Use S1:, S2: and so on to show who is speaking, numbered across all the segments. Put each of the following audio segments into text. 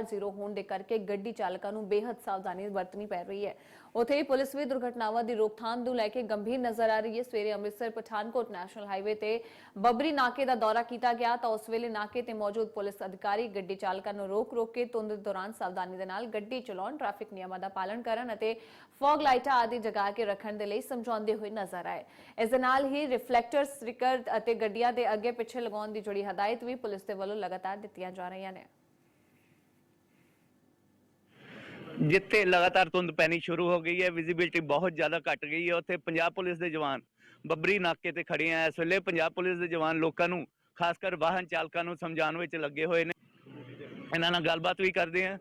S1: Zero ਹੋਣ ਦੇ ਕਰਕੇ ਗੱਡੀ ਚਾਲਕਾਂ ਨੂੰ ਬੇਹੱਦ ਸਾਵਧਾਨੀ ਵਰਤਣੀ ਪੈ ਰਹੀ ਹੈ। ਉੱਥੇ ਹੀ ਪੁਲਿਸ ਵੀ ਦੁਰਘਟਨਾਵਾਂ ਦੀ ਰੋਕਥਾਮ ਨੂੰ ਲੈ ਕੇ ਗੰਭੀਰ ਨਜ਼ਰ ਆ ਰਹੀ ਹੈ। ਸਵੇਰੇ ਅੰਮ੍ਰਿਤਸਰ ਪਠਾਨਕੋਟ ਨੈਸ਼ਨਲ ਹਾਈਵੇ ਤੇ ਬੱਬਰੀ ਨਾਕੇ ਦਾ ਦੌਰਾ ਕੀਤਾ ਗਿਆ ਤਾਂ ਉਸ ਵੇਲੇ ਨਾਕੇ ਤੇ ਮੌਜੂਦ ਪੁਲਿਸ ਅਧਿਕਾਰੀ ਗੱਡੀ ਚਾਲਕਾਂ ਨੂੰ ਰੋਕ ਰੋਕ ਕੇ ਧੁੰਦ ਦੌਰਾਨ ਸਾਵਧਾਨੀ ਦੇ ਨਾਲ ਗੱਡੀ ਚਲਾਉਣ, ਟ੍ਰੈਫਿਕ ਨਿਯਮਾਂ ਦਾ ਪਾਲਣ ਕਰਨ ਅਤੇ ਫੌਗ ਲਾਈਟਾਂ ਆਦਿ ਜਗਾ ਕੇ ਰੱਖਣ ਦੇ ਲਈ ਸਮਝਾਉਂਦੇ ਹੋਏ ਨਜ਼ਰ ਆਏ। ਇਸ ਦੇ ਨਾਲ ਹੀ ਰਿਫਲੈਕਟਰ ਸਟ੍ਰਿਕਰ ਅਤੇ ਗੱਡੀਆਂ ਦੇ ਅੱਗੇ ਪਿੱਛੇ ਲਗਾਉਣ ਦੀ ਜੁੜੀ ਹਦਾਇਤ ਵੀ ਪੁਲਿਸ ਦੇ ਵੱਲੋਂ ਲਗਾਤਾਰ ਦਿੱਤੀਆਂ ਜਾ ਰਹੀਆਂ ਨੇ।
S2: ਜਿੱਥੇ ਲਗਾਤਾਰ ਧੁੰਦ ਪੈਣੀ ਸ਼ੁਰੂ ਹੋ ਗਈ ਹੈ ਵਿਜ਼ਿਬਿਲਟੀ ਬਹੁਤ ਜ਼ਿਆਦਾ ਘਟ ਗਈ ਹੈ। ਉੱਥੇ ਪੰਜਾਬ ਪੁਲਿਸ ਦੇ ਜਵਾਨ ਬੱਬਰੀ ਨਾਕੇ ਤੇ ਖੜੇ ਆ। ਇਸ ਵੇਲੇ ਪੰਜਾਬ ਪੁਲਿਸ ਦੇ ਜਵਾਨ ਲੋਕਾਂ ਨੂੰ, ਖਾਸ ਕਰ ਵਾਹਨ ਚਾਲਕਾਂ ਨੂੰ ਸਮਝਾਉਣ ਵਿੱਚ ਲੱਗੇ ਹੋਏ ਨੇ। ਇਹਨਾਂ ਨਾਲ ਗੱਲਬਾਤ ਵੀ ਕਰਦੇ ਆ।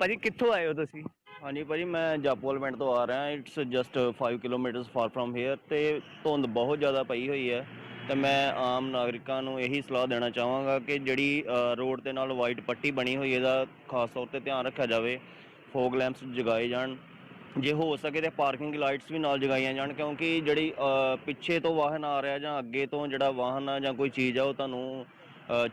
S2: ਭਾਜੀ, ਕਿੱਥੋਂ ਆਏ ਹੋ ਤੁਸੀਂ?
S3: ਹਾਂਜੀ ਭਾਜੀ, ਮੈਂ ਜਾਪੋਲ ਪਿੰਡ ਤੋਂ ਆ ਰਿਹਾ। It's just 5 kilometres far from here ਤੇ ਧੁੰਦ ਬਹੁਤ ਜ਼ਿਆਦਾ ਪਈ ਹੋਈ ਹੈ। ਤੇ ਮੈਂ ਆਮ ਨਾਗਰਿਕਾਂ ਨੂੰ ਇਹੀ ਸਲਾਹ ਦੇਣਾ ਚਾਹਾਂਗਾ ਕਿ ਜਿਹੜੀ ਰੋਡ ਦੇ ਨਾਲ ਵਾਈਟ ਪੱਟੀ ਬਣੀ ਹੋਈ ਇਹਦਾ ਖਾਸ ਤੌਰ ਤੇ ਧਿਆਨ ਰੱਖਿਆ ਜਾਵੇ ਫੋਗ ਲੈਂਪਸ ਜਗਾਏ ਜਾਣ। ਜੇ ਹੋ ਸਕੇ ਤੇ ਪਾਰਕਿੰਗ ਲਾਈਟਸ ਵੀ ਨਾਲ ਜਗਾਈਆਂ ਜਾਣ, ਕਿਉਂਕਿ ਜਿਹੜੀ ਪਿੱਛੇ ਤੋਂ ਵਾਹਨ ਆ ਰਿਹਾ ਜਾਂ ਅੱਗੇ ਤੋਂ ਜਿਹੜਾ ਵਾਹਨ ਆ ਜਾਂ ਕੋਈ ਚੀਜ਼ ਆ, ਉਹ ਤੁਹਾਨੂੰ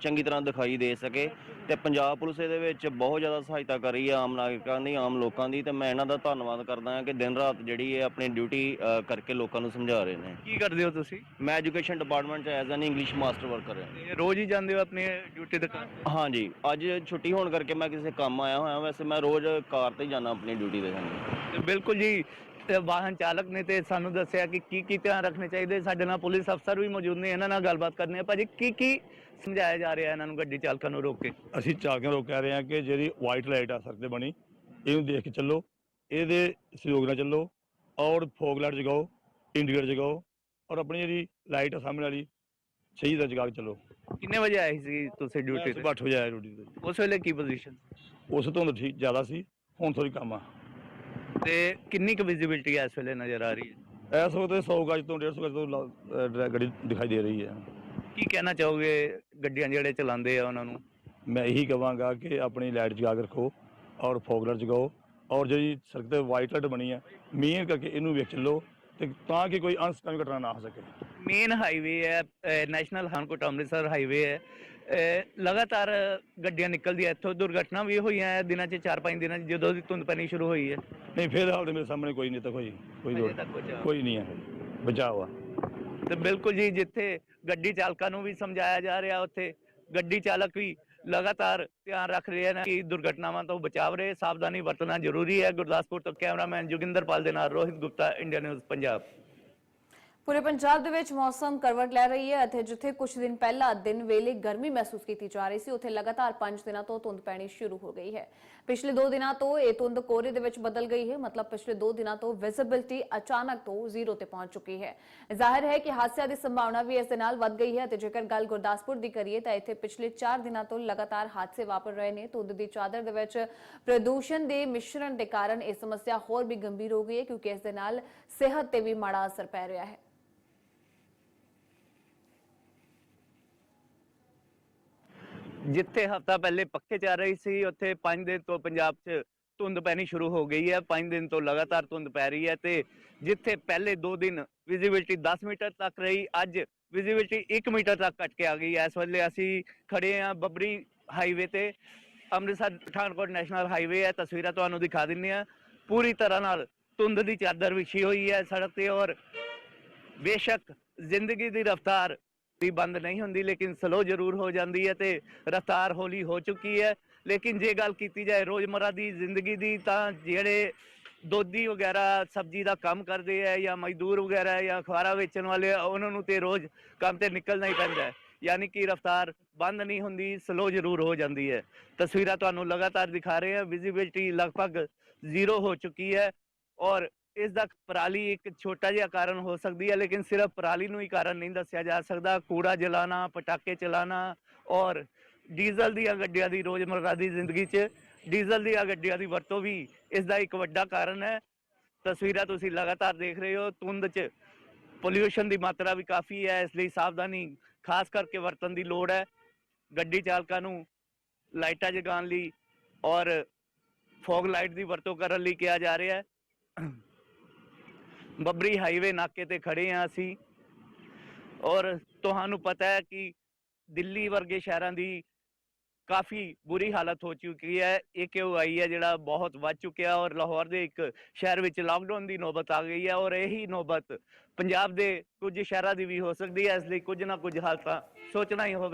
S3: ਚੰਗੀ ਤਰ੍ਹਾਂ ਦਿਖਾਈ ਦੇ ਸਕੇ ਤੇ ਪੰਜਾਬ ਪੁਲਿਸ ਇਹਦੇ ਵਿੱਚ ਬਹੁਤ ਜ਼ਿਆਦਾ ਸਹਾਇਤਾ ਕਰ ਰਹੀ ਹੈ ਆਮ ਨਾਗਰਿਕਾਂ ਦੀ ਆਮ ਲੋਕਾਂ ਦੀ ਤੇ ਮੈਂ ਇਹਨਾਂ ਦਾ ਧੰਨਵਾਦ ਕਰਦਾ ਹਾਂ ਕਿ ਦਿਨ ਰਾਤ ਜਿਹੜੀ ਹੈ ਆਪਣੀ ਡਿਊਟੀ ਕਰਕੇ ਲੋਕਾਂ ਨੂੰ ਸਮਝਾ ਰਹੇ ਨੇ।
S2: ਕੀ ਕਰਦੇ ਹੋ ਤੁਸੀਂ?
S3: ਮੈਂ ਐਜੂਕੇਸ਼ਨ ਡਿਪਾਰਟਮੈਂਟ 'ਚ as an English master worker ਹਾਂ
S2: ਰੋਜ਼ ਹੀ ਜਾਂਦੇ ਹੋ ਆਪਣੀ ਡਿਊਟੀ ਤੇ
S3: ਹਾਂਜੀ ਅੱਜ ਛੁੱਟੀ ਹੋਣ ਕਰਕੇ ਮੈਂ ਕਿਸੇ ਕੰਮ ਆਇਆ ਹੋਇਆ ਵੈਸੇ ਮੈਂ ਰੋਜ਼ ਕਾਰ ਤੇ ਜਾਣਾ ਆਪਣੀ ਡਿਊਟੀ ਤੇ। ਜਾਂਦੀ
S2: ਤੇ ਬਿਲਕੁਲ ਜੀ ਵਾਹਨ ਚਾਲਕ ਨੇ ਤੇ ਸਾਨੂੰ ਦੱਸਿਆ ਕਿ ਕੀ ਕੀ ਧਿਆਨ ਰੱਖਣੇ ਚਾਹੀਦੇ। ਸਾਡੇ ਨਾਲ ਪੁਲਿਸ ਅਫਸਰ ਵੀ ਮੌਜੂਦ ਨੇ ਇਹਨਾਂ ਨਾਲ ਗੱਲਬਾਤ ਕਰਨੀ ਹੈ। ਭਾਜੀ ਕੀ ਕੀ ਸਮਝਾਇਆ ਜਾ ਰਿਹਾ ਇਹਨਾਂ ਨੂੰ ਗੱਡੀ ਚਾਲਕਾਂ ਨੂੰ ਰੋਕ ਕੇ?
S4: ਅਸੀਂ ਚਾਲਕਾਂ ਨੂੰ ਕਹਿ ਰਹੇ ਹਾਂ ਕਿ ਜਿਹੜੀ ਵਾਈਟ ਲਾਈਟ ਆ ਸੜਕ ਤੇ ਬਣੀ ਇਹਨੂੰ ਦੇਖ ਕੇ ਚੱਲੋ ਇਹਦੇ ਸਹਿਯੋਗ ਨਾਲ ਚੱਲੋ ਔਰ ਫੋਗ ਲਾਈਟ ਜਗਾਓ ਇੰਡੀਕੇਟਰ ਜਗਾਓ ਔਰ ਆਪਣੀ ਜਿਹੜੀ ਲਾਈਟ ਆ ਸਾਹਮਣੇ ਵਾਲੀ ਸਹੀ ਦਾ ਜਗਾ ਕੇ ਚੱਲੋ।
S2: ਕਿੰਨੇ ਵਜੇ ਆਏ ਸੀ ਤੁਸੀਂ ਡਿਊਟੀ ਤੇ?
S4: 8 ਵਜੇ ਆਇਆ ਡਿਊਟੀ ਤੇ।
S2: ਉਸ ਵੇਲੇ ਕੀ ਪੋਜੀਸ਼ਨ
S4: ਉਸ ਤੋਂ ਠੀਕ ਜ਼ਿਆਦਾ ਸੀ ਹੁਣ ਥੋੜੀ ਕੰਮ ਆ।
S2: ਤੇ ਕਿੰਨੀ ਕੁ ਵਿਜ਼ਿਬਿਲਟੀ ਇਸ ਵੇਲੇ ਨਜ਼ਰ ਆ ਰਹੀ ਹੈ?
S4: ਇਸ ਵਕਤ 100 ਗਜ ਤੋਂ 150 ਗਜ ਤੋਂ ਲਾ- ਅਹ ਡਰਾ- ਗੱਡੀ ਦਿਖਾਈ ਦੇ ਰਹੀ ਹੈ।
S2: ਕੀ ਕਹਿਣਾ ਚਾਹੋਗੇ ਗੱਡੀਆਂ ਜਿਹੜੇ ਚਲਾਉਂਦੇ ਆ ਉਹਨਾਂ ਨੂੰ?
S4: ਮੈਂ ਇਹੀ ਕਹਾਂਗਾ ਕਿ ਆਪਣੀ ਲਾਈਟ ਜਗਾ ਕੇ ਰੱਖੋ ਔਰ ਫੋਗ ਲਾਈਟ ਜਗਾਓ ਔਰ ਜਿਹੜੀ ਸੜਕ ਤੇ ਵਾਈਟ ਲਾਈਟ ਬਣੀ ਹੈ ਮੀਨ ਕਰਕੇ ਇਹਨੂੰ ਵੇਖ ਚੱਲੋ ਤੇ ਤਾਂ ਕਿ ਕੋਈ ਅਨਸਕਾਮੀ ਘਟਨਾ ਨਾ ਹੋ ਸਕੇ।
S2: ਮੇਨ ਹਾਈਵੇ ਹੈ ਨੈਸ਼ਨਲ ਹਾਨਕੋਟ ਅੰਮ੍ਰਿਤਸਰ ਹਾਈਵੇ ਹੈ। ਲਗਾਤਾਰ ਗੱਡੀਆਂ ਨਿਕਲਦੀਆਂ ਇੱਥੋਂ ਦੁਰਘਟਨਾ ਵੀ ਹੋਈਆਂ ਦਿਨਾਂ 'ਚ 4-5 ਦਿਨਾਂ 'ਚ ਜਦੋਂ ਦੀ ਧੁੰਦ ਪੈਣੀ ਸ਼ੁਰੂ ਹੋਈ ਹੈ।
S4: ਨਹੀਂ ਫਿਰ ਹਾਲ ਮੇਰੇ ਸਾਹਮਣੇ ਕੋਈ ਨਹੀਂ ਤਾਂ ਕੋਈ ਕੋਈ। ਕੋਈ ਨਹੀਂ ਹੈ। ਬਚਾਓ ਆ।
S2: ਤੇ ਬਿਲਕੁਲ ਜੀ ਜਿੱਥੇ ਗੱਡੀ ਚਾਲਕਾਂ ਨੂੰ ਵੀ ਸਮਝਾਇਆ ਜਾ ਰਿਹਾ ਉੱਥੇ ਗੱਡੀ ਚਾਲਕ ਵੀ ਲਗਾਤਾਰ ਧਿਆਨ ਰੱਖ ਰਹੇ ਨੇ ਕਿ ਦੁਰਘਟਨਾਵਾਂ ਤੋਂ ਬਚਾਵ ਰਹੇ। ਸਾਵਧਾਨੀ ਵਰਤਣਾ ਜ਼ਰੂਰੀ ਹੈ। ਗੁਰਦਾਸਪੁਰ ਤੋਂ ਕੈਮਰਾਮੈਨ ਜੋਗਿੰਦਰਪਾਲ ਦੇ ਨਾਲ ਰੋਹਿਤ ਗੁਪਤਾ ਇੰਡੀਆ ਨਿਊਜ਼ ਪੰਜਾਬ।
S1: ਪੂਰੇ ਪੰਜਾਬ ਦੇ ਵਿੱਚ ਮੌਸਮ ਕਰਵਟ ਲੈ ਰਹੀ ਹੈ ਅਤੇ ਜਿੱਥੇ ਕੁਝ ਦਿਨ ਪਹਿਲਾਂ ਦਿਨ ਵੇਲੇ ਗਰਮੀ ਮਹਿਸੂਸ ਕੀਤੀ ਜਾ ਰਹੀ ਸੀ, ਉੱਥੇ ਲਗਾਤਾਰ 5 ਦਿਨਾਂ ਤੋਂ ਧੁੰਦ ਪੈਣੀ ਸ਼ੁਰੂ ਹੋ ਗਈ ਹੈ। ਪਿਛਲੇ 2 ਦਿਨਾਂ ਤੋਂ ਇਹ ਧੁੰਦ ਕੋਰੇ ਦੇ ਵਿੱਚ ਬਦਲ ਗਈ ਹੈ, ਮਤਲਬ ਪਿਛਲੇ 2 ਦਿਨਾਂ ਤੋਂ ਵਿਜ਼ਿਬਿਲਟੀ ਅਚਾਨਕ ਤੋਂ ਜ਼ੀਰੋ ਤੇ ਪਹੁੰਚ ਚੁੱਕੀ ਹੈ। ਜ਼ਾਹਿਰ ਹੈ ਕਿ ਹਾਦਸਿਆਂ ਦੀ ਸੰਭਾਵਨਾ ਵੀ ਇਸ ਦੇ ਨਾਲ ਵੱਧ ਗਈ ਹੈ ਤੇ ਜੇਕਰ ਗੱਲ ਗੁਰਦਾਸਪੁਰ ਦੀ ਕਰੀਏ ਤਾਂ ਇੱਥੇ ਪਿਛਲੇ 4 ਦਿਨਾਂ ਤੋਂ ਲਗਾਤਾਰ ਹਾਦਸੇ ਵਾਪਰ ਰਹੇ ਨੇ। ਧੁੰਦ ਦੀ ਚਾਦਰ ਦੇ ਵਿੱਚ ਪ੍ਰਦੂਸ਼ਣ ਦੇ ਮਿਸ਼ਰਣ ਦੇ ਕਾਰਨ ਇਹ ਸਮੱਸਿਆ ਹੋਰ ਵੀ ਗੰਭੀਰ ਹੋ ਗਈ ਹੈ ਕਿਉਂਕਿ ਇਸ ਦੇ ਨਾਲ ਸਿਹਤ ਤੇ ਵੀ ਮਾੜਾ ਅਸਰ ਪੈ ਰਿਹਾ ਹੈ।
S2: ਜਿੱਥੇ ਹਫਤਾ ਪਹਿਲੇ ਪੱਕੇ ਚੱਲ ਰਹੀ ਸੀ, ਉੱਥੇ 5 ਦਿਨ ਤੋਂ ਪੰਜਾਬ 'ਚ ਧੁੰਦ ਪੈਣੀ ਸ਼ੁਰੂ ਹੋ ਗਈ ਹੈ। 5 ਦਿਨ ਤੋਂ ਲਗਾਤਾਰ ਧੁੰਦ ਪੈ ਰਹੀ ਹੈ ਤੇ ਜਿੱਥੇ ਪਹਿਲੇ 2 ਦਿਨ ਵਿਜ਼ਿਬਿਲਟੀ 10 ਮੀਟਰ ਤੱਕ ਰਹੀ, ਅੱਜ ਵਿਜ਼ਿਬਿਲਟੀ 1 ਮੀਟਰ ਤੱਕ ਘਟ ਕੇ ਆ ਗਈ ਹੈ। ਇਸ ਵੇਲੇ ਅਸੀਂ ਖੜੇ ਹਾਂ ਬੱਬਰੀ ਹਾਈਵੇ ਤੇ। ਅੰਮ੍ਰਿਤਸਰ ਪਠਾਨਕੋਟ ਨੈਸ਼ਨਲ ਹਾਈਵੇ ਹੈ। ਤਸਵੀਰਾਂ ਤੁਹਾਨੂੰ ਦਿਖਾ ਦਿੰਨੇ ਆ ਪੂਰੀ ਤਰ੍ਹਾਂ ਨਾਲ ਧੁੰਦ ਦੀ ਚਾਦਰ ਵਿਛੀ ਹੋਈ ਹੈ ਸੜਕ ਤੇ ਔਰ ਬੇਸ਼ੱਕ ਜ਼ਿੰਦਗੀ ਦੀ ਰਫ਼ਤਾਰ ਵੀ ਬੰਦ ਨਹੀਂ ਹੁੰਦੀ ਲੇਕਿਨ ਸਲੋ ਜ਼ਰੂਰ ਹੋ ਜਾਂਦੀ ਹੈ ਤੇ ਰਫ਼ਤਾਰ ਹੌਲੀ ਹੋ ਚੁੱਕੀ ਹੈ। ਲੇਕਿਨ ਜੇ ਗੱਲ ਕੀਤੀ ਜਾਏ ਰੋਜ਼ਮਰਾ ਦੀ ਜ਼ਿੰਦਗੀ ਦੀ ਤਾਂ ਜਿਹੜੇ ਦੋਧੀ ਵਗੈਰਾ ਸਬਜ਼ੀ ਦਾ ਕੰਮ ਕਰਦੇ ਆ ਜਾਂ ਮਜ਼ਦੂਰ ਵਗੈਰਾ ਜਾਂ ਅਖਬਾਰਾਂ ਵੇਚਣ ਵਾਲੇ ਆ, ਉਹਨਾਂ ਨੂੰ ਤੇ ਰੋਜ਼ ਕੰਮ ਤੇ ਨਿਕਲਣਾ ਹੀ ਪੈਂਦਾ ਹੈ। ਯਾਨੀ ਕਿ ਰਫ਼ਤਾਰ ਬੰਦ ਨਹੀਂ ਹੁੰਦੀ ਸਲੋ ਜ਼ਰੂਰ ਹੋ ਜਾਂਦੀ ਹੈ। ਤਸਵੀਰਾਂ ਤੁਹਾਨੂੰ ਲਗਾਤਾਰ ਦਿਖਾ ਰਹੇ ਹਾਂ। ਵਿਜ਼ਿਬਿਲਟੀ ਲਗਭਗ ਜ਼ੀਰੋ ਹੋ ਚੁੱਕੀ ਹੈ ਔਰ ਇਸ ਦਾ ਪਰਾਲੀ ਇੱਕ ਛੋਟਾ ਜਿਹਾ ਕਾਰਨ ਹੋ ਸਕਦੀ ਹੈ, ਲੇਕਿਨ ਸਿਰਫ ਪਰਾਲੀ ਨੂੰ ਹੀ ਕਾਰਨ ਨਹੀਂ ਦੱਸਿਆ ਜਾ ਸਕਦਾ। ਕੂੜਾ ਜਲਾਣਾ ਪਟਾਕੇ ਚਲਾਣਾ ਔਰ ਡੀਜ਼ਲ ਦੀਆਂ ਗੱਡੀਆਂ ਦੀ ਰੋਜ਼ਮਰਰਾ ਦੀ ਜ਼ਿੰਦਗੀ 'ਚ ਡੀਜ਼ਲ ਦੀਆਂ ਗੱਡੀਆਂ ਦੀ ਵਰਤੋਂ ਵੀ ਇਸ ਦਾ ਇੱਕ ਵੱਡਾ ਕਾਰਨ ਹੈ। ਤਸਵੀਰਾਂ ਤੁਸੀਂ ਲਗਾਤਾਰ ਦੇਖ ਰਹੇ ਹੋ, ਧੁੰਦ 'ਚ ਪੋਲਿਊਸ਼ਨ ਦੀ ਮਾਤਰਾ ਵੀ ਕਾਫੀ ਹੈ, ਇਸ ਲਈ ਸਾਵਧਾਨੀ ਖਾਸ ਕਰਕੇ ਵਰਤਣ ਦੀ ਲੋੜ ਹੈ। ਗੱਡੀ ਚਾਲਕਾਂ ਨੂੰ ਲਾਈਟਾਂ ਜਗਾਉਣ ਲਈ ਔਰ ਫੌਗ ਲਾਈਟ ਦੀ ਵਰਤੋਂ ਕਰਨ ਲਈ ਕਿਹਾ ਜਾ ਰਿਹਾ ਹੈ। ਬੱਬਰੀ ਹਾਈਵੇ ਨਾਕੇ ਤੇ ਖੜੇ ਹਾਂ ਅਸੀਂ। ਔਰ ਤੁਹਾਨੂੰ ਪਤਾ ਹੈ ਕਿ ਦਿੱਲੀ ਵਰਗੇ ਸ਼ਹਿਰਾਂ ਦੀ ਕਾਫੀ ਬੁਰੀ ਹਾਲਤ ਹੋ ਚੁੱਕੀ ਹੈ। ਇਹ ਕਿਉਂ ਆਈ ਹੈ? ਜਿਹੜਾ ਬਹੁਤ ਵੱਧ ਚੁੱਕਿਆ ਔਰ ਲਾਹੌਰ ਦੇ ਇੱਕ ਸ਼ਹਿਰ ਵਿੱਚ ਲਾਕਡਾਊਨ ਦੀ ਨੌਬਤ ਆ ਗਈ ਹੈ ਔਰ ਇਹੀ ਨੌਬਤ ਪੰਜਾਬ ਦੇ ਕੁਝ ਸ਼ਹਿਰਾਂ ਦੀ ਵੀ ਹੋ ਸਕਦੀ ਹੈ। ਇਸ ਲਈ ਕੁਝ ਨਾ ਕੁਝ ਹਾਲਤਾਂ ਸੋਚਣਾ ਹੀ ਹੋਵੇ।